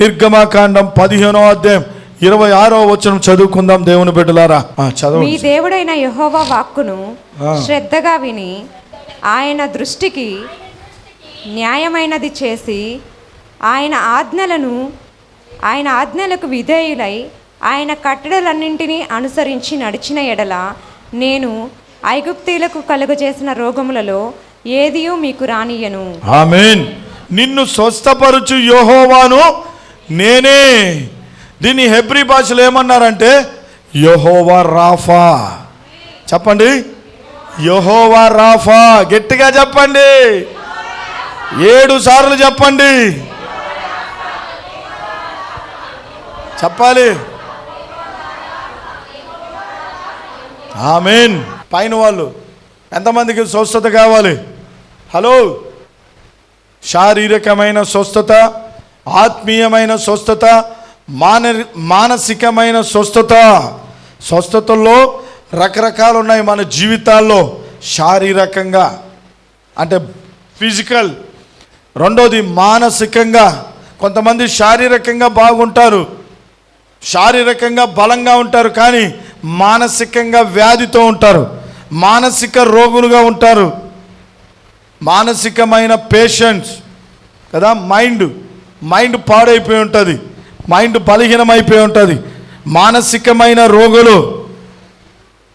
నిర్గమాకాండం పదిహేనో అధ్యాయం ఇరవై ఆరో వచనం చదువుకుందాం దేవుని బిడ్డలారా. ఆ, మీ దేవుడైన యెహోవా వాక్కును. శ్రద్ధగా విని ఆయన దృష్టికి న్యాయమైనది చేసి ఆయన ఆజ్ఞలను ఆయన ఆజ్ఞలకు విధేయులై ఆయన కట్టడలన్నింటినీ అనుసరించి నడిచిన ఎడల నేను ఐగుప్తీలకు కలుగజేసిన రోగములలో ఏదియూ మీకు రానియను ఆమెన్. నిన్ను స్వస్థపరచు యహోవాను నేనే. దీన్ని హెబ్రి భాషలో ఏమన్నారంటే యహోవా రాఫా. చెప్పండి. యహోవా రాఫా. గట్టిగా చెప్పండి. ఏడు సార్లు చెప్పండి. చెప్పాలి. ఆమెన్. పైన వాళ్ళు ఎంతమందికి స్వస్థత కావాలి? హలో. శారీరకమైన స్వస్థత ఆత్మీయమైన స్వస్థత మాన మానసికమైన స్వస్థత. స్వస్థతల్లో రకరకాలు ఉన్నాయి మన జీవితాల్లో శారీరకంగా. అంటే ఫిజికల్. రెండోది మానసికంగా. కొంతమంది శారీరకంగా బాగుంటారు. శారీరకంగా బలంగా ఉంటారు కానీ మానసికంగా వ్యాధితో ఉంటారు. మానసిక రోగులుగా ఉంటారు. మానసికమైన పేషెంట్స్. కదా మైండ్. మైండ్ పాడైపోయి ఉంటుంది. మైండ్ బలహీనమైపోయి ఉంటుంది. మానసికమైన రోగులు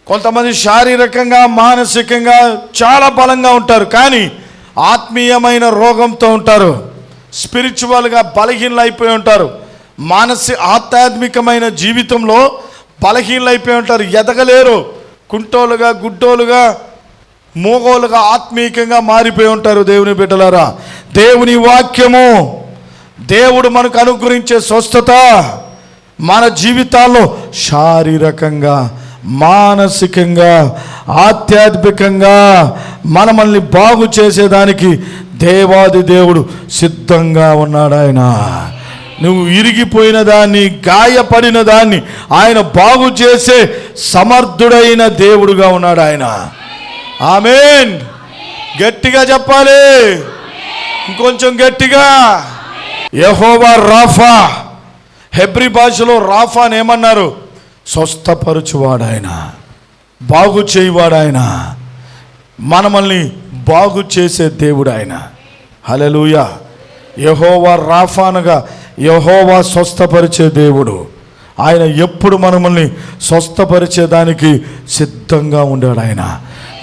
కొంతమంది శారీరకంగా మానసికంగా చాలా బలంగా ఉంటారు. కానీ ఆత్మీయమైన రోగంతో ఉంటారు. స్పిరిచువల్గా బలహీనలు అయిపోయి ఉంటారు. మానసి ఆధ్యాత్మికమైన జీవితంలో బలహీనలు అయిపోయి ఉంటారు. ఎదగలేరు. కుంటోలుగా గుడ్డోలుగా మూగోలుగా ఆత్మీయంగా మారిపోయి ఉంటారు దేవుని బిడ్డలారా. దేవుని వాక్యము దేవుడు మనకు అనుగ్రహించే స్వస్థత మన జీవితాల్లో శారీరకంగా మానసికంగా ఆధ్యాత్మికంగా మనమల్ని బాగు చేసేదానికి దేవాది దేవుడు సిద్ధంగా ఉన్నాడు ఆయన. నువ్వు ఇరిగిపోయిన దాన్ని గాయపడిన దాన్ని ఆయన బాగు చేసే సమర్థుడైన దేవుడుగా ఉన్నాడు ఆయన. ఆమెన్. గట్టిగా చెప్పాలి. ఇంకొంచెం గట్టిగా. యహోవా రాఫా. హెబ్రి భాషలో రాఫా అని ఏమన్నారు? స్వస్థపరచువాడు ఆయన బాగు చేయవాడు ఆయన మనమల్ని బాగు చేసే దేవుడు ఆయన హలలుయ యహోవా రాఫానగా యహోవా స్వస్థపరిచే దేవుడు. ఆయన ఎప్పుడు మనమల్ని స్వస్థపరిచేదానికి సిద్ధంగా ఉన్నాడు ఆయన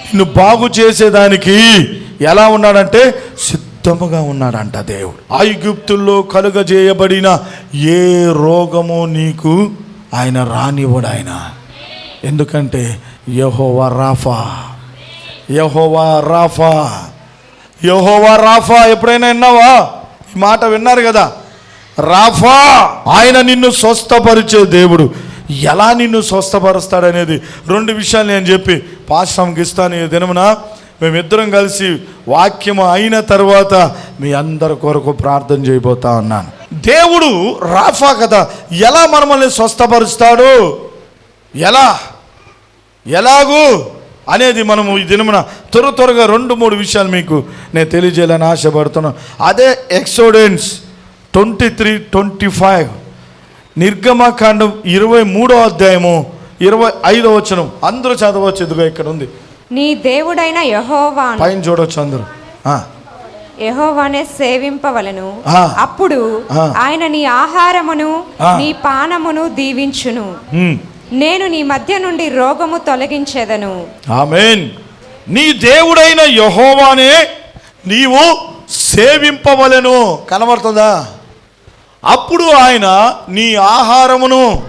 నిన్ను బాగు చేసేదానికి ఎలా ఉన్నాడంటే సిద్ధముగా ఉన్నాడంట దేవుడు. ఐగుప్తుల్లో కలుగజేయబడిన ఏ రోగము నీకు ఆయన రానివ్వడు ఆయన ఎందుకంటే యహోవా రాఫా. యహోవా రాఫా. యహోవా రాఫా ఎప్పుడైనా విన్నావా? ఈ మాట విన్నారు కదా? రాఫా ఆయన నిన్ను స్వస్థపరిచే దేవుడు. ఎలా నిన్ను స్వస్థపరుస్తాడనేది రెండు విషయాలు నేను చెప్పి పాశ్రమకి ఇస్తాను ఈ దినమున. మేమిద్దరం కలిసి వాక్యము అయిన తర్వాత మీ అందరి కొరకు ప్రార్థన చేయబోతా ఉన్నాను. దేవుడు రాఫా కదా ఎలా మనల్ని స్వస్థపరుస్తాడు? ఎలా? ఎలాగూ? అనేది మనము ఈ దినమున త్వర త్వరగా రెండు మూడు విషయాలు మీకు నేను తెలియజేయాలని ఆశపడుతున్నాను. అదే Exodus twenty three twenty five నిర్గమకాండం ఇరవై మూడో అధ్యాయము ఇరవై ఐదో వచనం. అందరూ చదవచ్చు ఇదిగో ఇక్కడ ఉంది. నీ దేవుడైన యెహోవాను పైన చూడవచ్చు అందరూ. యెహోవానే సేవింపవలను. అప్పుడు. ఆయన నీ ఆహారమును. నీ పానమును దీవించును. నేను నీ మధ్య నుండి రోగము తొలగించెదను. ఆమెన్. నీ దేవుడైన యహోవానే నీవు సేవింపవలెను. కనబడుతుందా? అప్పుడు ఆయన నీ ఆహారమును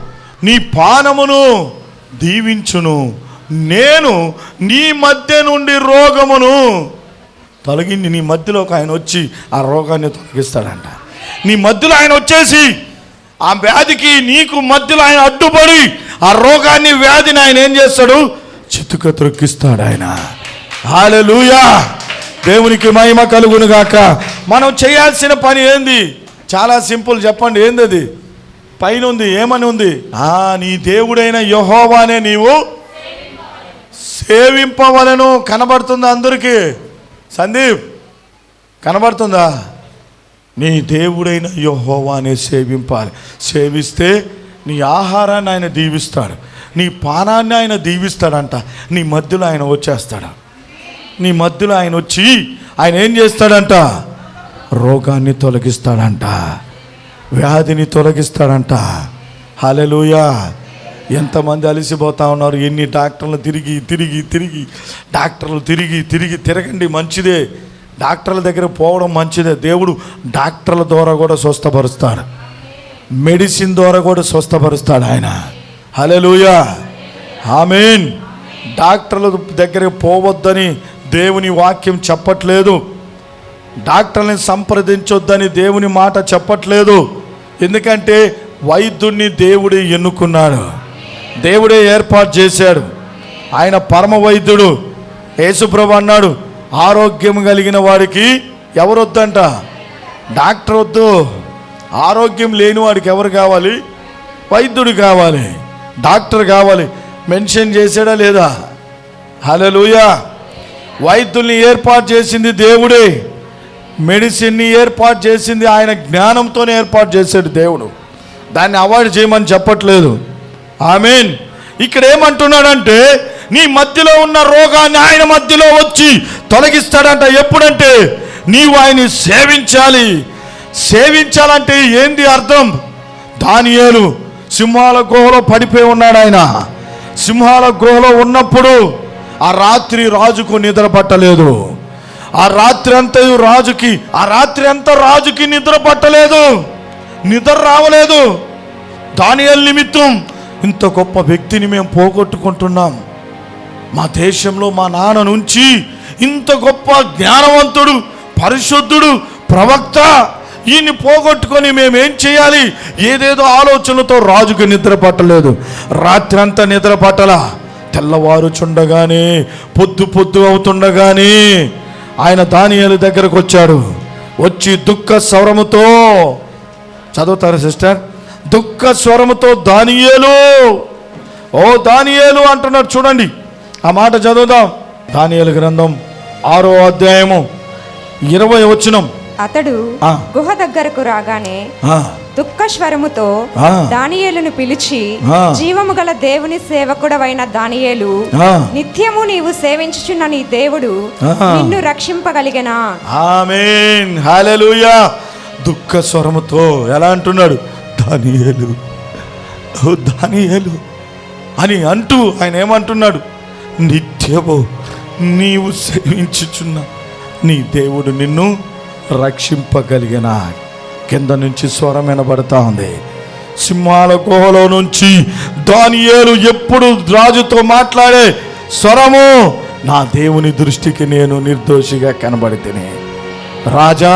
నీ పానమును దీవించును. నేను నీ మధ్య నుండి రోగమును తొలగింది నీ మధ్యలోకి ఆయన వచ్చి ఆ రోగాన్ని తొలగిస్తాడంట. నీ మధ్యలో ఆయన వచ్చేసి ఆ వ్యాధికి నీకు మధ్యలో ఆయన అడ్డుపడి ఆ రోగాన్ని వ్యాధిని ఆయన ఏం చేస్తాడు? చితుక త్రొక్కిస్తాడు ఆయన. హాలెలూయా దేవునికి మహిమ కలుగును గాక. మనం చేయాల్సిన పని ఏంది? చాలా సింపుల్ చెప్పండి ఏంది అది పైన ఉంది ఏమని ఉంది ఆ నీ దేవుడైన యహోవానే నీవు సేవింపవలను కనబడుతుందా అందరికీ. సందీప్ కనబడుతుందా? నీ దేవుడైన యెహోవానే సేవింపాలి. సేవిస్తే నీ ఆహారాన్ని ఆయన దీవిస్తాడు. నీ పానాన్ని ఆయన దీవిస్తాడంట. నీ మధ్యలో ఆయన వచ్చేస్తాడు. నీ మధ్యలో ఆయన వచ్చి ఆయన ఏం చేస్తాడంట? రోగాన్ని తొలగిస్తాడంట. వ్యాధిని తొలగిస్తాడంట. హలెలుయా ఎంతమంది అలసిపోతా ఉన్నారు? ఎన్ని డాక్టర్లు తిరిగి తిరిగి తిరిగి డాక్టర్లు తిరిగి తిరిగి తిరగండి మంచిదే. డాక్టర్ల దగ్గర పోవడం మంచిదే. దేవుడు డాక్టర్ల ద్వారా కూడా స్వస్థపరుస్తాడు. మెడిసిన్ ద్వారా కూడా స్వస్థపరుస్తాడు ఆయన. Hallelujah amen. డాక్టర్ల దగ్గరికి పోవద్దని దేవుని వాక్యం చెప్పట్లేదు. డాక్టర్ని సంప్రదించొద్దని దేవుని మాట చెప్పట్లేదు. ఎందుకంటే వైద్యుణ్ణి దేవుడే ఎన్నుకున్నాడు. దేవుడే ఏర్పాటు చేశాడు. ఆయన పరమ వైద్యుడు. యేసుప్రభు అన్నాడు ఆరోగ్యం కలిగిన వాడికి ఎవరు వద్దంట డాక్టర్ వద్దు. ఆరోగ్యం లేని వాడికి ఎవరు కావాలి? వైద్యుడు కావాలి. డాక్టర్ కావాలి. మెన్షన్ చేశాడా లేదా? హలలుయా వైద్యుల్ని ఏర్పాటు చేసింది దేవుడే. మెడిసిన్ని ఏర్పాటు చేసింది ఆయన జ్ఞానంతోనే ఏర్పాటు చేశాడు దేవుడు. దాన్ని అవాయిడ్ చేయమని చెప్పట్లేదు. ఆమెన్. ఇక్కడ ఏమంటున్నాడంటే నీ మధ్యలో ఉన్న రోగాన్ని ఆయన మధ్యలో వచ్చి తొలగిస్తాడంట. ఎప్పుడంటే నీవు ఆయన్ని సేవించాలి. సేవించాలంటే ఏంది అర్థం? దానియేలు సింహాల గుహలో పడిపోయి ఉన్నాడు ఆయన. సింహాల గుహలో ఉన్నప్పుడు ఆ రాత్రి రాజుకు నిద్ర పట్టలేదు. ఆ రాత్రి అంతా రాజుకి ఆ రాత్రి అంతా రాజుకి నిద్ర పట్టలేదు. నిద్ర రావలేదు. దానియల్ నిమిత్తం ఇంత గొప్ప వ్యక్తిని మేము పోగొట్టుకుంటున్నాం. మా దేశంలో మా నాన్న నుంచి ఇంత గొప్ప జ్ఞానవంతుడు పరిశుద్ధుడు ప్రవక్త ఈయన్ని పోగొట్టుకొని మేమేం చేయాలి? ఏదేదో ఆలోచనలతో రాజుకు నిద్ర పట్టలేదు. రాత్రి అంతా నిద్ర పట్టలా. తెల్లవారుచుండగానే పొద్దు పొద్దు అవుతుండగానే ఆయన దానియాల దగ్గరకు వచ్చాడు వచ్చి దుఃఖ స్వరముతో చదువుతారు సిస్టర్? దుఃఖ స్వరముతో దానియేలు ఓ దానియేలు అంటున్నాడు చూడండి ఆ మాట చదువుదాం దానియేలు గ్రంథం ఆరో అధ్యాయము ఇరవై వచనం అతడు. గుహ దగ్గరకు రాగానే దుఃఖ స్వరముతో. దానియేలును పిలిచి. జీవము గల దేవుని సేవకుడవైన దానియేలు. నిత్యము నీవు సేవించుచున్న నీ దేవుడు. నిన్ను రక్షింపగలిగనా ఆమేన్ హల్లెలూయా దుఃఖ స్వరముతో ఎలా అంటున్నాడు దానియలు. ఓ దానియేలు. అని అంటూ ఆయన ఏమంటున్నాడు? నిత్యము నీవు సేవించుచున్న నీ దేవుడు నిన్ను రక్షింపగలిగిన. కింద నుంచి స్వరం వినబడతా ఉంది. సింహాల గుహలో నుంచి దానియేలు ఎప్పుడు రాజుతో మాట్లాడే స్వరము నా దేవుని దృష్టికి నేను నిర్దోషిగా కనబడితేనే. రాజా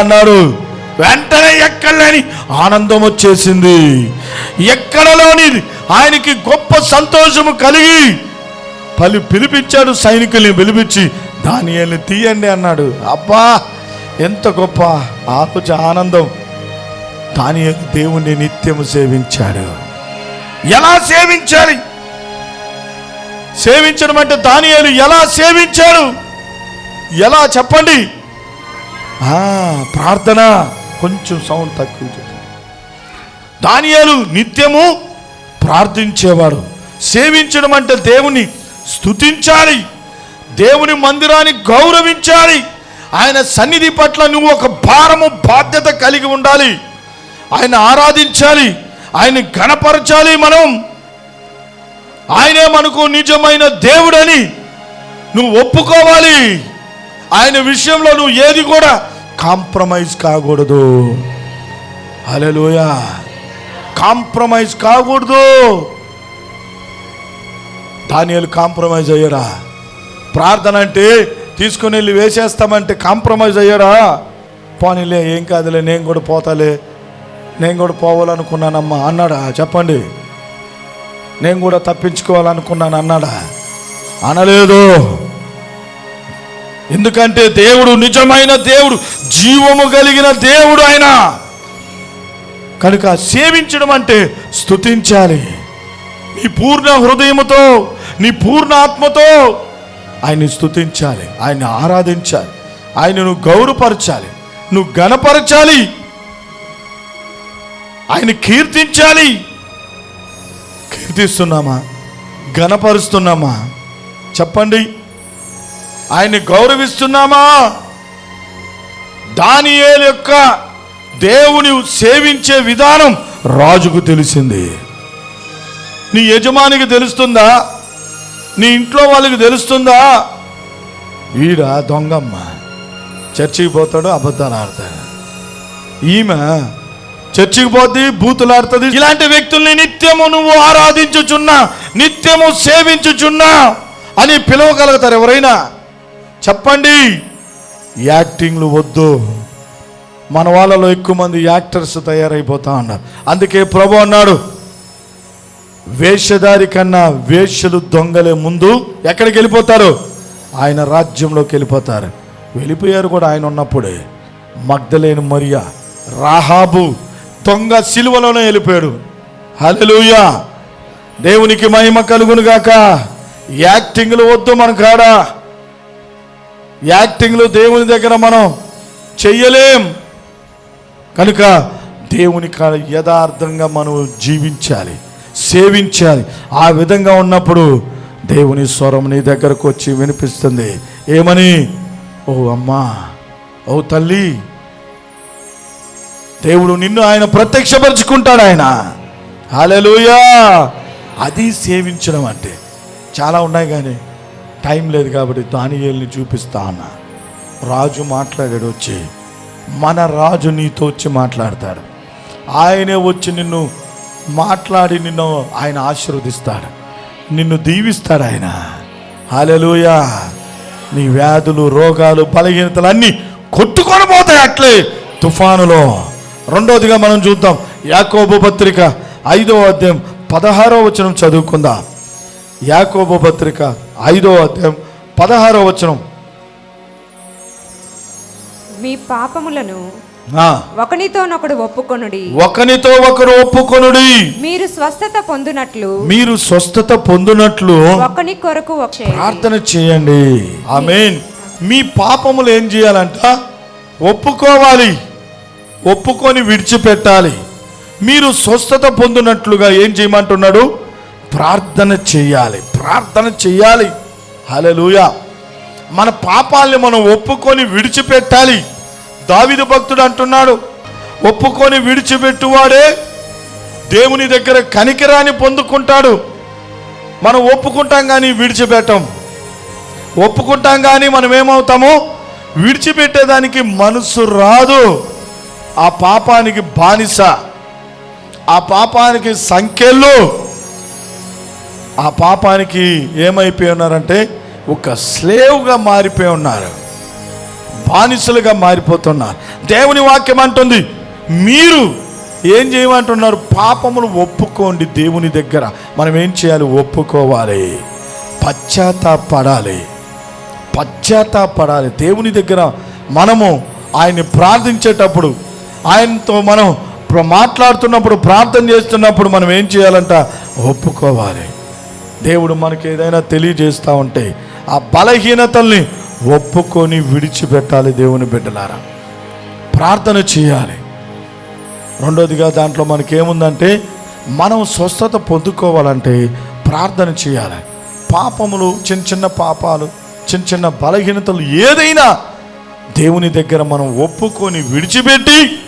అన్నాడు. వెంటనే ఎక్కడలేని ఆనందం వచ్చేసింది. ఎక్కడలోని ఆయనకి గొప్ప సంతోషము కలిగి పలు పిలిపించాడు సైనికుల్ని పిలిపించి దానియల్ని తీయండి అన్నాడు. అబ్బా ఎంత గొప్ప ఆలోచ ఆనందం. దానియలు దేవుణ్ణి నిత్యము సేవించాడు. ఎలా సేవించాలి? సేవించడం అంటే దానియాలు ఎలా సేవించాడు? ఎలా చెప్పండి? ఆ, ప్రార్థన. కొంచెం సౌండ్ తక్కువ చేయండి. నిత్యము ప్రార్థించేవాడు. సేవించడం అంటే దేవుని స్తుతించాలి. దేవుని మందిరాన్ని గౌరవించాలి. ఆయన సన్నిధి పట్ల నువ్వు ఒక భారము బాధ్యత కలిగి ఉండాలి. ఆయన ఆరాధించాలి. ఆయన గణపరచాలి మనం. ఆయనే మనకు నిజమైన దేవుడని నువ్వు ఒప్పుకోవాలి. ఆయన విషయంలో నువ్వు ఏది కూడా కాంప్రమైజ్ కాకూడదు. హలోయ కాంప్రమైజ్ కాకూడదు. దానియాలు కాంప్రమైజ్ అయ్యారా. ప్రార్థన అంటే తీసుకుని వెళ్ళి వేసేస్తామంటే కాంప్రమైజ్ అయ్యారా. పోనీలే ఏం కాదులే నేను కూడా పోతాలే. నేను కూడా పోవాలనుకున్నానమ్మా అన్నాడా? చెప్పండి. నేను కూడా తప్పించుకోవాలనుకున్నాను అన్నాడా? అనలేదు. ఎందుకంటే దేవుడు నిజమైన దేవుడు జీవము కలిగిన దేవుడు ఆయన. కనుక సేవించడం అంటే స్థుతించాలి నీ పూర్ణ హృదయముతో నీ పూర్ణ ఆత్మతో ఆయన్ని స్థుతించాలి ఆయన్ని ఆరాధించాలి ఆయనను గౌరవపరచాలి నువ్వు గణపరచాలి ఆయన కీర్తించాలి. కీర్తిస్తున్నామా? గణపరుస్తున్నామా చెప్పండి. ఆయన్ని గౌరవిస్తున్నామా? దానియేల్ యొక్క దేవుని సేవించే విధానం రాజుకు తెలిసింది. నీ యజమానికి తెలుస్తుందా? నీ ఇంట్లో వాళ్ళకి తెలుస్తుందా? వీడ దొంగమ్మ. చర్చికి పోతాడు అబద్ధాలు ఆడతాడు. ఈమె చర్చికి పోద్ది బూతులాడుతుంది. ఇలాంటి వ్యక్తుల్ని నిత్యము నువ్వు ఆరాధించుచున్నా నిత్యము సేవించుచున్నా అని పిలవగలుగుతారు ఎవరైనా? చెప్పండి. యాక్టింగ్లు వద్దు. మన వాళ్ళలో ఎక్కువ మంది యాక్టర్స్ తయారైపోతా ఉన్నారు అందుకే ప్రభు అన్నాడు వేషధారి కన్నా వేషలు దొంగలే ముందు ఎక్కడికి వెళ్ళిపోతారు? ఆయన రాజ్యంలోకి వెళ్ళిపోతారు. వెళ్ళిపోయారు కూడా ఆయన ఉన్నప్పుడే. మగ్ధలేని మరియా రాహాబు దొంగ సిలువలోనే వెళ్ళిపోయాడు. హలెలుయా దేవునికి మహిమ కలుగునుగాక. యాక్టింగ్లు వద్దు మనకాడ యాక్టింగ్లు దేవుని దగ్గర మనం చెయ్యలేం. కనుక దేవుని యథార్థంగా మనం జీవించాలి సేవించాలి. ఆ విధంగా ఉన్నప్పుడు దేవుని స్వరం నీ దగ్గరకు వచ్చి వినిపిస్తుంది. ఏమని? ఓ అమ్మా ఓ తల్లి దేవుడు నిన్ను ఆయన ప్రత్యక్షపరుచుకుంటాడు ఆయన. హల్లెలూయా. అది సేవించడం అంటే చాలా ఉన్నాయి కానీ టైం లేదు కాబట్టి దానియేల్ని చూపిస్తా అన్న. రాజు మాట్లాడాడు వచ్చి. మన రాజు నీతో వచ్చి మాట్లాడతాడు. ఆయనే వచ్చి నిన్ను మాట్లాడి నిన్ను ఆయన ఆశీర్వదిస్తాడు. నిన్ను దీవిస్తాడు ఆయన. హాలెలూయా నీ వ్యాధులు రోగాలు బలహీనతలు అన్నీ కొట్టుకొని పోతాయి అట్లే తుఫానులో. రెండోదిగా మనం చూద్దాం. యాకోబు పత్రిక ఐదో అధ్యాయం పదహారో వచనం చదువుకుందాం. యాకోబు పత్రిక ఐదో అధ్యాయం పదహారో వచనం. మీ పాపములను ఒకనితోనొకడు ఒప్పుకొనుడి. ఒకనితో ఒకరు ఒప్పుకొనుడి. మీరు స్వస్థత పొందునట్లు. మీరు స్వస్థత పొందునట్లు ఒకని కొరకు. ప్రార్థన చేయండి. ఆమేన్. మీ పాపములు ఏం చేయాలంట? ఒప్పుకోవాలి. ఒప్పుకొని విడిచిపెట్టాలి. మీరు స్వస్థత పొందినట్లుగా ఏం చేయమంటున్నాడు? ప్రార్థన చేయాలి. ప్రార్థన చేయాలి. హల్లెలూయా. మన పాపాల్ని మనం ఒప్పుకొని విడిచిపెట్టాలి. దావిదు భక్తుడు అంటున్నాడు ఒప్పుకొని విడిచిపెట్టువాడే దేవుని దగ్గర కనికిరాన్ని పొందుకుంటాడు. మనం ఒప్పుకుంటాం కానీ విడిచిపెట్టం. ఒప్పుకుంటాం కానీ మనం ఏమవుతాము? విడిచిపెట్టేదానికి మనసు రాదు. ఆ పాపానికి బానిస. ఆ పాపానికి సంఖ్యలు ఆ పాపానికి ఏమైపోయి ఉన్నారంటే ఒక స్లేవ్గా మారిపోయి ఉన్నారు. బానిసలుగా మారిపోతున్నారు. దేవుని వాక్యం అంటుంది మీరు ఏం చేయమంటున్నారు? పాపములు ఒప్పుకోండి దేవుని దగ్గర. మనం ఏం చేయాలి? ఒప్పుకోవాలి. పశ్చాత్తాపడాలి. పశ్చాత్తాపడాలి. దేవుని దగ్గర మనము ఆయన్ని ప్రార్థించేటప్పుడు ఆయనతో మనం మాట్లాడుతున్నప్పుడు ప్రార్థన చేస్తున్నప్పుడు మనం ఏం చేయాలంట? ఒప్పుకోవాలి. దేవుడు మనకి ఏదైనా తెలియజేస్తూ ఉంటే ఆ బలహీనతల్ని ఒప్పుకొని విడిచిపెట్టాలి దేవుని బిడ్డలారా. ప్రార్థన చేయాలి. రెండోదిగా దాంట్లో మనకేముందంటే మనం స్వస్థత పొందుకోవాలంటే ప్రార్థన చేయాలి. పాపములు చిన్న చిన్న పాపాలు చిన్న చిన్న బలహీనతలు ఏదైనా దేవుని దగ్గర మనం ఒప్పుకొని విడిచిపెట్టి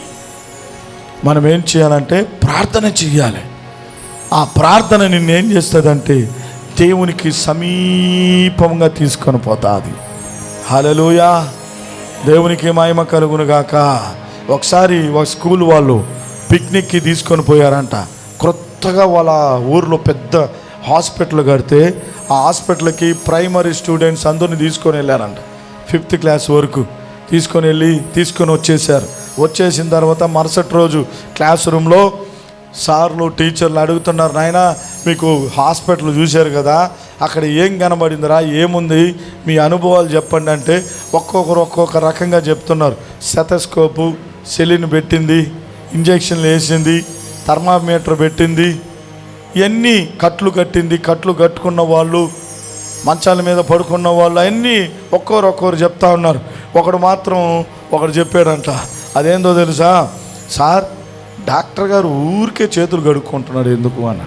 మనం ఏం చేయాలంటే ప్రార్థన చేయాలి. ఆ ప్రార్థన నిన్నేం చేస్తుందంటే దేవునికి సమీపంగా తీసుకొని పోతుంది. హలలుయా దేవునికి మహిమ కలుగును గాక. ఒకసారి ఒక స్కూల్ వాళ్ళు పిక్నిక్కి తీసుకొని పోయారంట. కొత్తగా వాళ్ళ ఊర్లో పెద్ద హాస్పిటల్ కడితే ఆ హాస్పిటల్కి ప్రైమరీ స్టూడెంట్స్ అందరిని తీసుకొని వెళ్ళారంట. ఫిఫ్త్ క్లాస్ వరకు తీసుకొని వెళ్ళి తీసుకొని వచ్చేసారు వచ్చేసిన తర్వాత మరుసటి రోజు క్లాస్ రూమ్లో సార్లు టీచర్లు అడుగుతున్నారు నాయన మీకు హాస్పిటల్ చూశారు కదా అక్కడ ఏం కనబడిందిరా ఏముంది మీ అనుభవాలు చెప్పండి అంటే ఒక్కొక్కరు ఒక్కొక్క రకంగా చెప్తున్నారు. సెతస్కోపు సెలిన్ పెట్టింది ఇంజెక్షన్లు వేసింది థర్మామీటర్ పెట్టింది ఇవన్నీ కట్లు కట్టింది కట్లు కట్టుకున్న వాళ్ళు మంచాల మీద పడుకున్న వాళ్ళు అన్నీ ఒక్కొరు ఒక్కొరు చెప్తా ఉన్నారు. ఒకడు మాత్రం ఒకడు చెప్పాడంట అదేందో తెలుసా సార్ డాక్టర్ గారు ఊరికే చేతులు కడుక్కుంటున్నాడు ఎందుకు అన్న?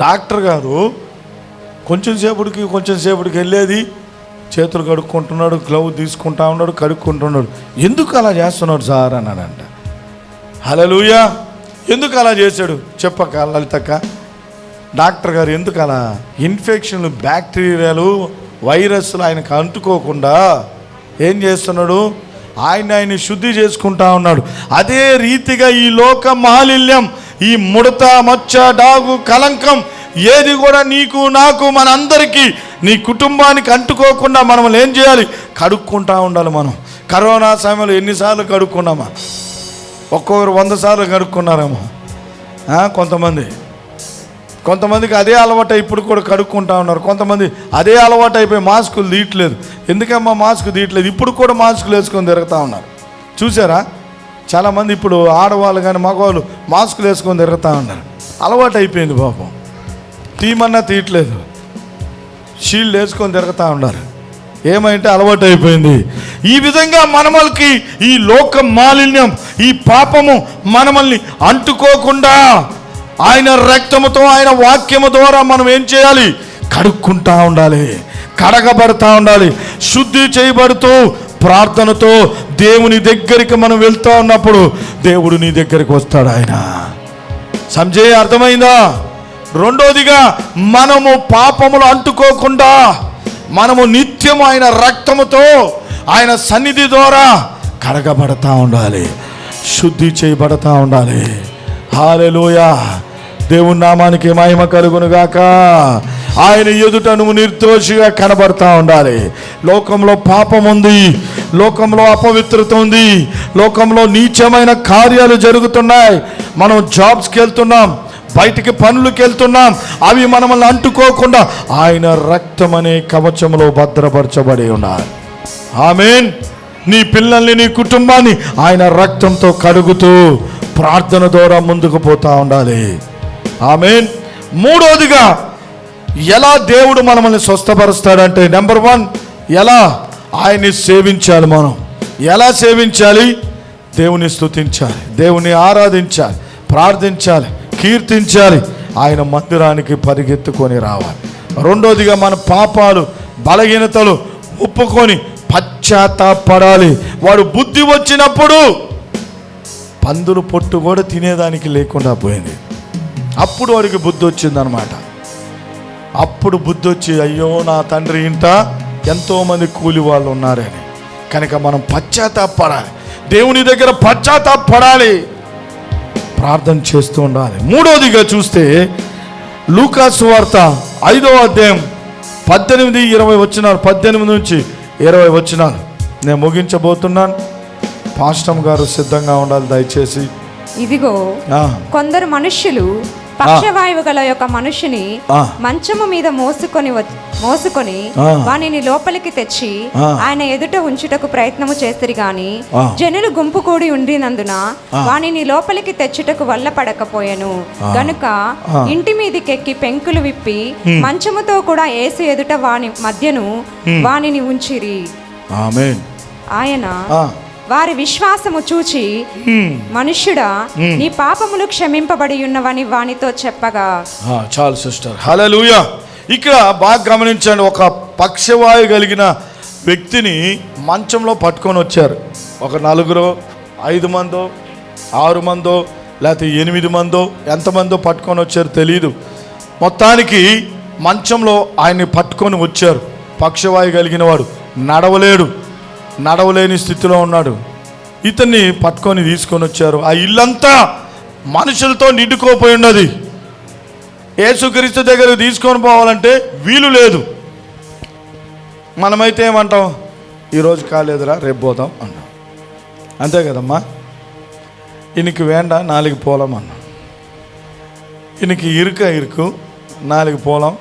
డాక్టర్ గారు కొంచెం సేపటికి కొంచెం సేపటికి వెళ్ళేది చేతులు కడుక్కుంటున్నాడు గ్లవ్ తీసుకుంటా ఉన్నాడు కడుక్కుంటున్నాడు. ఎందుకు అలా చేస్తున్నాడు సార్ అన్నాడంట. హలలుయా ఎందుకు అలా చేశాడు? చెప్పక లలితక్క. డాక్టర్ గారు ఎందుకు అలా? ఇన్ఫెక్షన్లు బ్యాక్టీరియాలు వైరస్లు ఆయనకు అంటుకోకుండా ఏం చేస్తున్నాడు? ఆయన ఆయన శుద్ధి చేసుకుంటా ఉన్నాడు. అదే రీతిగా ఈ లోక మాలిన్యం ఈ ముడత మచ్చ డాగు కలంకం ఏది కూడా నీకు నాకు మనందరికీ నీ కుటుంబానికి అంటుకోకుండా మనం ఏం చేయాలి? కడుక్కుంటా ఉండాలి మనం. కరోనా సమయంలో ఎన్నిసార్లు కడుక్కున్నామా? ఒక్కొక్కరు వంద సార్లు కడుక్కున్నారేమో. కొంతమంది. కొంతమందికి అదే అలవాటు ఇప్పుడు కూడా కడుక్కుంటా ఉన్నారు. కొంతమంది అదే అలవాటు అయిపోయి మాస్కులు తీయట్లేదు. ఎందుకమ్మా మాస్క్ తీయట్లేదు? ఇప్పుడు కూడా మాస్కులు వేసుకొని తిరుగుతూ ఉన్నారు. చూసారా? చాలామంది ఇప్పుడు ఆడవాళ్ళు కానీ మగవాళ్ళు మాస్కులు వేసుకొని తిరుగుతూ ఉన్నారు. అలవాటు అయిపోయింది పాపం. తీయమన్నా తీయట్లేదు. షీల్డ్ వేసుకొని తిరుగుతూ ఉన్నారు. ఏమంటే అలవాటు అయిపోయింది. ఈ విధంగా మనమల్కి ఈ లోక మాలిన్యం ఈ పాపము మనమల్ని అంటుకోకుండా ఆయన రక్తముతో ఆయన వాక్యము ద్వారా మనం ఏం చేయాలి? కడుక్కుంటా ఉండాలి. కడగబడతా ఉండాలి. శుద్ధి చేయబడుతూ ప్రార్థనతో దేవుని దగ్గరికి మనం వెళ్తూ ఉన్నప్పుడు దేవుడు నీ దగ్గరికి వస్తాడు ఆయన. సంజయ్ అర్థమైందా? రెండోదిగా మనము పాపములు అంటుకోకుండా మనము నిత్యం ఆయన రక్తముతో ఆయన సన్నిధి ద్వారా కడగబడతా ఉండాలి. శుద్ధి చేయబడతా ఉండాలి. హాలెలోయా. దేవుని నామానికి మహిమ కలుగునుగాక. ఆయన ఎదుట నువ్వు నిర్దోషిగా కనబడతా ఉండాలి. లోకంలో పాపం ఉంది. లోకంలో అపవిత్రత ఉంది. లోకంలో నీచమైన కార్యాలు జరుగుతున్నాయి. మనం జాబ్స్కి వెళ్తున్నాం బయటికి పనులకు వెళ్తున్నాం. అవి మనల్ని అంటుకోకుండా ఆయన రక్తం అనే కవచంలో భద్రపరచబడి ఉన్నారు. ఆమెన్. నీ పిల్లల్ని నీ కుటుంబాన్ని ఆయన రక్తంతో కడుగుతూ ప్రార్థన ద్వారా ముందుకు పోతా ఉండాలి. ఆమె మూడోదిగా ఎలా దేవుడు మనల్ని స్వస్థపరుస్తాడంటే నెంబర్ వన్ ఎలా ఆయన్ని సేవించాలి మనం. ఎలా సేవించాలి? దేవుని స్తుతించాలి దేవుని ఆరాధించాలి ప్రార్థించాలి కీర్తించాలి ఆయన మందిరానికి పరిగెత్తుకొని రావాలి. రెండోదిగా మన పాపాలు బలహీనతలు ఒప్పుకొని పశ్చాత్తాపడాలి. వాడు బుద్ధి వచ్చినప్పుడు పందులు పొట్టు కూడా తినేదానికి లేకుండా పోయింది. అప్పుడు వాడికి బుద్ధి వచ్చిందనమాట. అప్పుడు బుద్ధి వచ్చి అయ్యో నా తండ్రి ఇంట ఎంతోమంది కూలి వాళ్ళు ఉన్నారని కనుక మనం పశ్చాత్తాపడాలి దేవుని దగ్గర పశ్చాత్తాపడాలి ప్రార్థన చేస్తూ ఉండాలి. మూడోదిగా చూస్తే లూకాసు వార్త ఐదో అధ్యాయం పద్దెనిమిది ఇరవై వచ్చినారు పద్దెనిమిది నుంచి ఇరవై వచ్చినారు నేను ముగించబోతున్నాను. పాస్టమ్ గారు సిద్ధంగా ఉండాలి దయచేసి. ఇదిగో కొందరు మనుష్యులు పక్షవాయువు గల యొక్క మనుషుని. మంచము మీద మోసుకొని మోసుకొని. వానిని లోపలికి తెచ్చి. ఆయన ఎదుట ఉంచుటకు ప్రయత్నము చేసిరి గాని. జనులు గుంపు కూడి ఉండినందున వానిని లోపలికి తెచ్చుటకు వల్ల పడకపోయాను గనుక. ఇంటి మీదికెక్కి పెంకులు విప్పి మంచముతో కూడా ఏసు ఎదుట వాని మధ్యను వానిని ఉంచిరి ఆయన వారి విశ్వాసము చూచి. మనుష్యుడా నీ పాపములు క్షమింపబడి ఉన్నవని వానితో చెప్పగా. చాలు సిస్టర్. హలలుయ ఇక్కడ బాగా గమనించండి ఒక పక్షవాయు కలిగిన వ్యక్తిని మంచంలో పట్టుకొని వచ్చారు. ఒక నలుగురు ఐదు మందో ఆరు మందో లేకపోతే ఎనిమిది మందో ఎంతమందో పట్టుకొని వచ్చారు తెలియదు మొత్తానికి మంచంలో ఆయన్ని పట్టుకొని వచ్చారు. పక్షవాయు కలిగిన వాడు నడవలేడు. నడవలేని స్థితిలో ఉన్నాడు. ఇతన్ని పట్టుకొని తీసుకొని వచ్చారు. ఆ ఇల్లంతా మనుషులతో నిండుకోపోయి ఉన్నది. యేసుక్రీస్తు దగ్గర తీసుకొని పోవాలంటే వీలు లేదు. మనమైతే ఏమంటాం? ఈరోజు కాలేదురా రేపు పోదాం అన్నాం. అంతే కదమ్మా? ఇనికి వేండ నాలుగు పోలం అన్నాం. ఇనికి ఇరుక ఇరుకు నాలుగు పోలం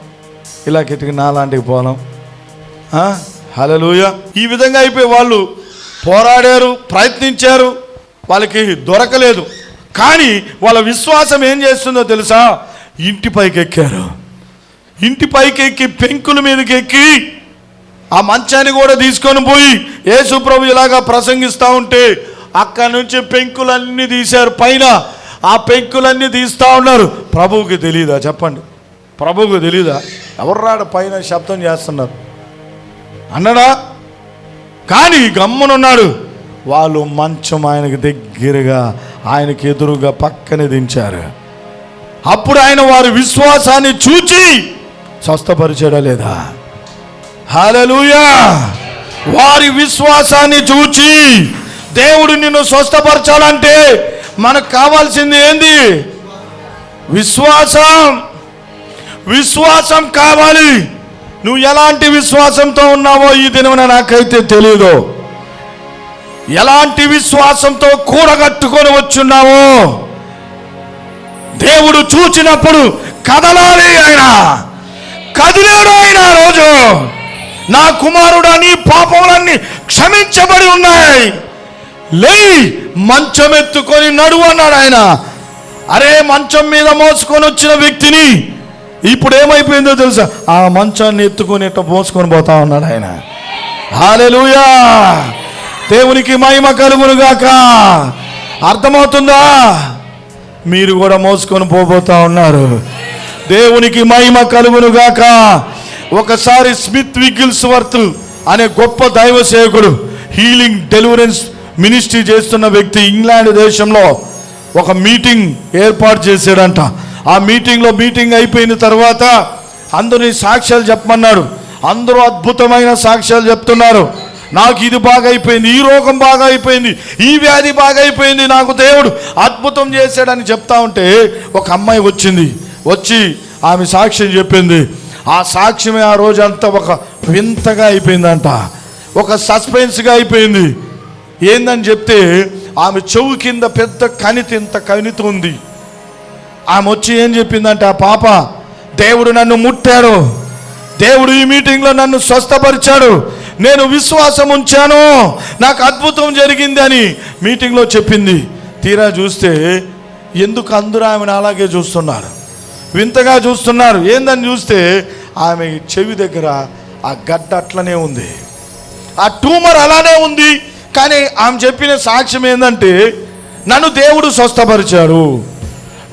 ఇలా కిటికి నాలాంటికి పోలం. హలలుయ ఈ విధంగా అయిపోయి వాళ్ళు పోరాడారు ప్రయత్నించారు వాళ్ళకి దొరకలేదు. కానీ వాళ్ళ విశ్వాసం ఏం చేస్తుందో తెలుసా? ఇంటి పైకి ఎక్కారు ఇంటి పైకి ఎక్కి పెంకుల మీదకి ఎక్కి ఆ మంచాన్ని కూడా తీసుకొని పోయి యేసు ప్రభు ఇలాగా ప్రసంగిస్తూ ఉంటే అక్కడి నుంచి పెంకులన్నీ తీశారు. పైన ఆ పెంకులన్నీ తీస్తూ ఉన్నారు. ప్రభువుకి తెలియదా చెప్పండి. ప్రభువుకి తెలియదా ఎవరు పైన శబ్దం చేస్తున్నారు? అన్నడా? కానీ గమ్మునున్నాడు. వాళ్ళు మంచం ఆయనకి దగ్గరగా ఆయనకి ఎదురుగా పక్కనే దించారు. అప్పుడు ఆయన వారి విశ్వాసాన్ని చూచి స్వస్థపరిచాడా లేదా? హల్లెలూయా! వారి విశ్వాసాన్ని చూచి దేవుడు నిన్ను స్వస్థపరచాలంటే మనకు కావాల్సింది ఏంది? విశ్వాసం. విశ్వాసం కావాలి. నువ్వు ఎలాంటి విశ్వాసంతో ఉన్నావో ఈ దినమున నాకైతే తెలియదు ఎలాంటి విశ్వాసంతో కూడగట్టుకొని వచ్చున్నావో దేవుడు చూచినప్పుడు కదలాలి ఆయన. కదిలాడు ఆయన రోజు. నా కుమారుడా నీ పాపములన్నీ క్షమించబడి ఉన్నాయి. లే మంచం ఎత్తుకొని నడువు అన్నాడు ఆయన. అరే మంచం మీద మోసుకొని వచ్చిన వ్యక్తిని ఇప్పుడు ఏమైపోయిందో తెలుసా? ఆ మంచాన్ని ఎత్తుకొని ఇట్ట మోసుకొని పోతా ఉన్నాడు ఆయన. హాలెలుయా! దేవునికి మహిమ కలుగును గాక అర్థమవుతుందా? మీరు కూడా మోసుకొని పోబోతా ఉన్నారు. దేవునికి మహిమ కలుగును గాక ఒకసారి స్మిత్ విగిల్స్ వర్త్ అనే గొప్ప దైవ సేవకుడు హీలింగ్ డెలివరెన్స్ మినిస్ట్రీ చేస్తున్న వ్యక్తి ఇంగ్లాండ్ దేశంలో ఒక మీటింగ్ ఏర్పాటు చేశాడంట. ఆ మీటింగ్లో మీటింగ్ అయిపోయిన తర్వాత అందరి సాక్ష్యాలు చెప్పమన్నారు. అందరూ అద్భుతమైన సాక్ష్యాలు చెప్తున్నారు. నాకు ఇది బాగా అయిపోయింది ఈ రోగం బాగా అయిపోయింది ఈ వ్యాధి బాగా అయిపోయింది నాకు దేవుడు అద్భుతం చేశాడని చెప్తా ఉంటే ఒక అమ్మాయి వచ్చింది. వచ్చి ఆమె సాక్ష్యం చెప్పింది. ఆ సాక్ష్యమే ఆ రోజంతా ఒక వింతగా అయిపోయిందంట. ఒక సస్పెన్స్గా అయిపోయింది. ఏందని చెప్తే ఆమె చెవు కింద పెద్ద కణితి ఇంత కణితి ఉంది. ఆమె వచ్చి ఏం చెప్పిందంటే ఆ పాప దేవుడు నన్ను ముట్టాడు. దేవుడు ఈ మీటింగ్లో నన్ను స్వస్థపరిచాడు. నేను విశ్వాసం ఉంచాను. నాకు అద్భుతం జరిగింది అని మీటింగ్లో చెప్పింది. తీరా చూస్తే ఎందుకు అందరూ ఆమెను అలాగే చూస్తున్నారు? వింతగా చూస్తున్నారు. ఏందని చూస్తే ఆమె చెవి దగ్గర ఆ గడ్డ అట్లనే ఉంది. ఆ ట్యూమర్ అలానే ఉంది. కానీ ఆమె చెప్పిన సాక్ష్యం ఏంటంటే నన్ను దేవుడు స్వస్థపరిచాడు.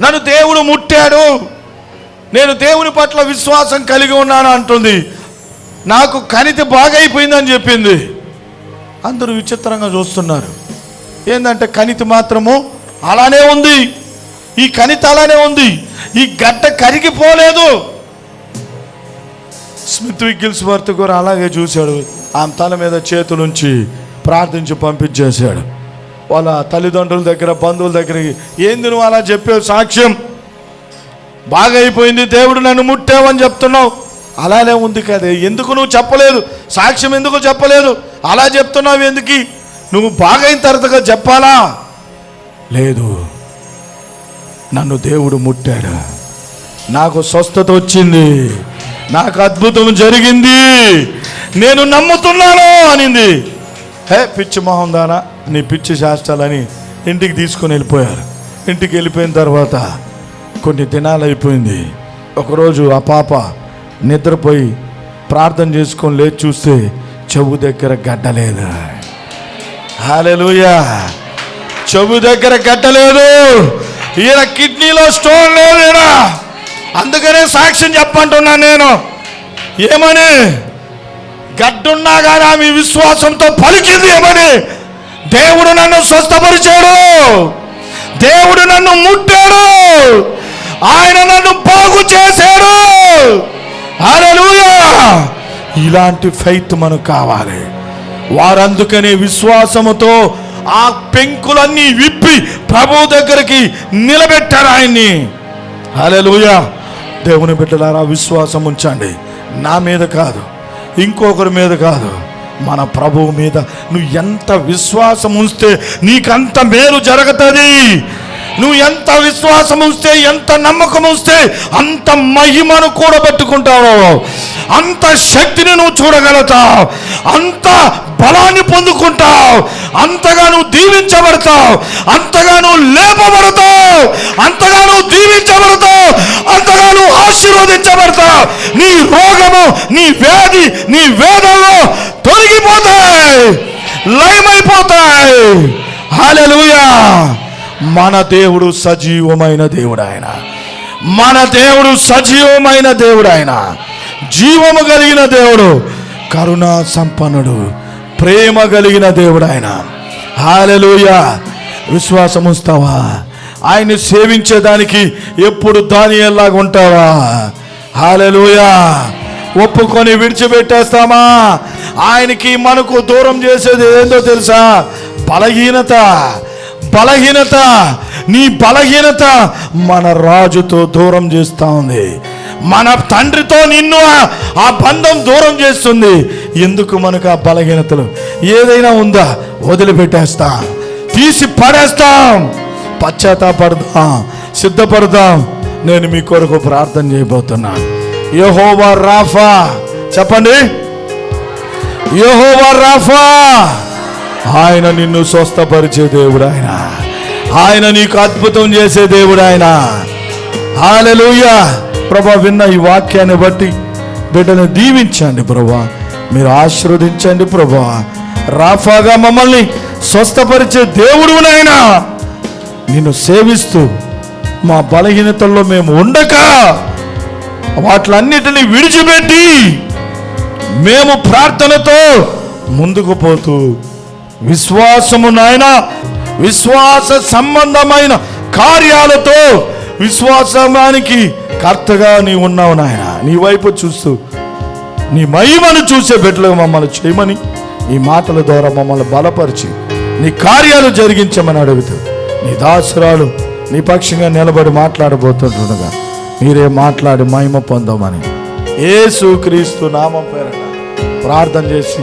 నన్ను దేవుడు ముట్టాడు. నేను దేవుని పట్ల విశ్వాసం కలిగి ఉన్నాను అంటుంది. నాకు కణితి బాగైపోయిందని చెప్పింది. అందరూ విచిత్రంగా చూస్తున్నారు. ఏంటంటే కణితి మాత్రము అలానే ఉంది. ఈ కణితి అలానే ఉంది. ఈ గడ్డ కరిగిపోలేదు. స్మిత్ విగిల్స్ వర్త్ కూడా అలాగే చూశాడు. ఆమె తల మీద చేతులుంచి ప్రార్థించి పంపించేశాడు. వాళ్ళ తల్లిదండ్రుల దగ్గర బంధువుల దగ్గరికి ఏంది నువ్వు అలా చెప్పావు? సాక్ష్యం బాగా అయిపోయింది దేవుడు నన్ను ముట్టావని చెప్తున్నావు. అలానే ఉంది కదే. ఎందుకు నువ్వు చెప్పలేదు? సాక్ష్యం ఎందుకు చెప్పలేదు? అలా చెప్తున్నావు ఎందుకు? నువ్వు బాగైన తర్వాతగా చెప్పాలా? లేదు. నన్ను దేవుడు ముట్టాడు. నాకు స్వస్థత వచ్చింది. నాకు అద్భుతం జరిగింది. నేను నమ్ముతున్నాను అనింది. హే పిచ్చి మొహం దానా. నీ పిచ్చి శాస్త్రాలని ఇంటికి తీసుకొని వెళ్ళిపోయారు. ఇంటికి వెళ్ళిపోయిన తర్వాత కొన్ని దినాలు అయిపోయింది. ఒకరోజు ఆ పాప నిద్రపోయి ప్రార్థన చేసుకొని లేచి చూస్తే చెవు దగ్గర గడ్డలేదు. హాలెలూయా చెవు దగ్గర గడ్డలేదు. ఈయన కిడ్నీలో స్టోన్ లేదు ఈయన అందుకనే సాక్ష్యం చెప్పంటున్నాను నేను. ఏమని? గడ్డున్నా కానీ ఆమె విశ్వాసంతో పలికింది ఏమని? దేవుడు నన్ను స్వస్థపరిచాడు. దేవుడు నన్ను ముట్టాడు. ఆయన నన్ను బాగు చేశాడు. ఇలాంటి ఫైత్ మనకు కావాలి. వారందుకనే విశ్వాసముతో ఆ పెంకులన్నీ విప్పి ప్రభు దగ్గరికి నిలబెట్టారు ఆయన్ని. హల్లెలూయా. దేవుని బిడ్డలారా విశ్వాసం ఉంచండి. నా మీద కాదు ఇంకొకరి మీద కాదు. మన ప్రభువు మీద నువ్వు ఎంత విశ్వాసం ఉంచితే నీకంత మేలు జరుగుతుంది. నువ్వు ఎంత విశ్వాసం ఉంచితే ఎంత నమ్మకం ఉంచితే అంత మహిమను కూడబెట్టుకుంటావు అంత శక్తిని నువ్వు చూడగలుగుతావు. అంత బలాన్ని పొందుకుంటావు. అంతగా నువ్వు దీవించబడతావు. అంతగా నువ్వు లేపబడతావు. అంతగా నువ్వు దీవించబడతావు. అంతగా నువ్వు ఆశీర్వదించబడతావు. నీ రోగము నీ వ్యాధి నీ వేదనలు తొలగిపోతాయి. లయమైపోతాయి. హాలెలుయా మన దేవుడు సజీవమైన దేవుడు ఆయన మన దేవుడు సజీవమైన దేవుడు ఆయన జీవము కలిగిన దేవుడు కరుణా సంపన్నుడు ప్రేమ కలిగిన దేవుడు ఆయన హాలలోయ విశ్వాసం ఉంచుతావా? ఆయన్ని సేవించేదానికి ఎప్పుడు దానియేలాగా ఉంటావా? హాలలోయ ఒప్పుకొని విడిచిపెట్టేస్తామా? ఆయనకి మనకు దూరం చేసేది ఏందో తెలుసా? బలహీనత. బలహీనత నీ బలహీనత మన రాజుతో దూరం చేస్తూ ఉంది. మన తండ్రితో నిన్ను ఆ- ఆ బంధం దూరం చేస్తుంది. ఎందుకు మనకు ఆ బలహీనతలు? ఏదైనా ఉందా? వదిలిపెట్టేస్తాం. తీసి పడేస్తాం. పశ్చాత్తాపడదాం. సిద్ధపడదాం. నేను మీ కొరకు ప్రార్థన చేయబోతున్నా. యహోవా రాఫా. చెప్పండి. యహోవా రాఫా. ఆయన నిన్ను స్వస్థపరిచే దేవుడు ఆయన. ఆయన నీకు అద్భుతం చేసే దేవుడు ఆయన. హాలెలూయా ప్రభా విన్న ఈ వాక్యాన్ని బట్టి బిడ్డను దీవించండి ప్రభా. మీరు ఆశీర్వదించండి ప్రభా. రాఫాగా మమ్మల్ని స్వస్థపరిచే దేవుడు నాయన నిన్ను సేవిస్తూ మా బలహీనతల్లో మేము ఉండక వాటిలన్నిటిని విడిచిపెట్టి మేము ప్రార్థనతో ముందుకు పోతూ విశ్వాసము నాయన విశ్వాస సంబంధమైన కార్యాలతో విశ్వాసానికి కర్తగా నీ ఉన్నావు నాయన. నీ వైపు చూస్తూ నీ మహిమను చూసే బిడ్డలు మమ్మల్ని చేయమని ఈ మాటల ద్వారా మమ్మల్ని బలపరిచి నీ కార్యాలు జరిగించమని అడుగుతూ నీ దాసురాలు నీ పక్షంగా నిలబడి మాట్లాడబోతుండగా మీరే మాట్లాడి మహిమ పొందమని. ఏసు క్రీస్తు నామం పేరట ప్రార్థన చేసి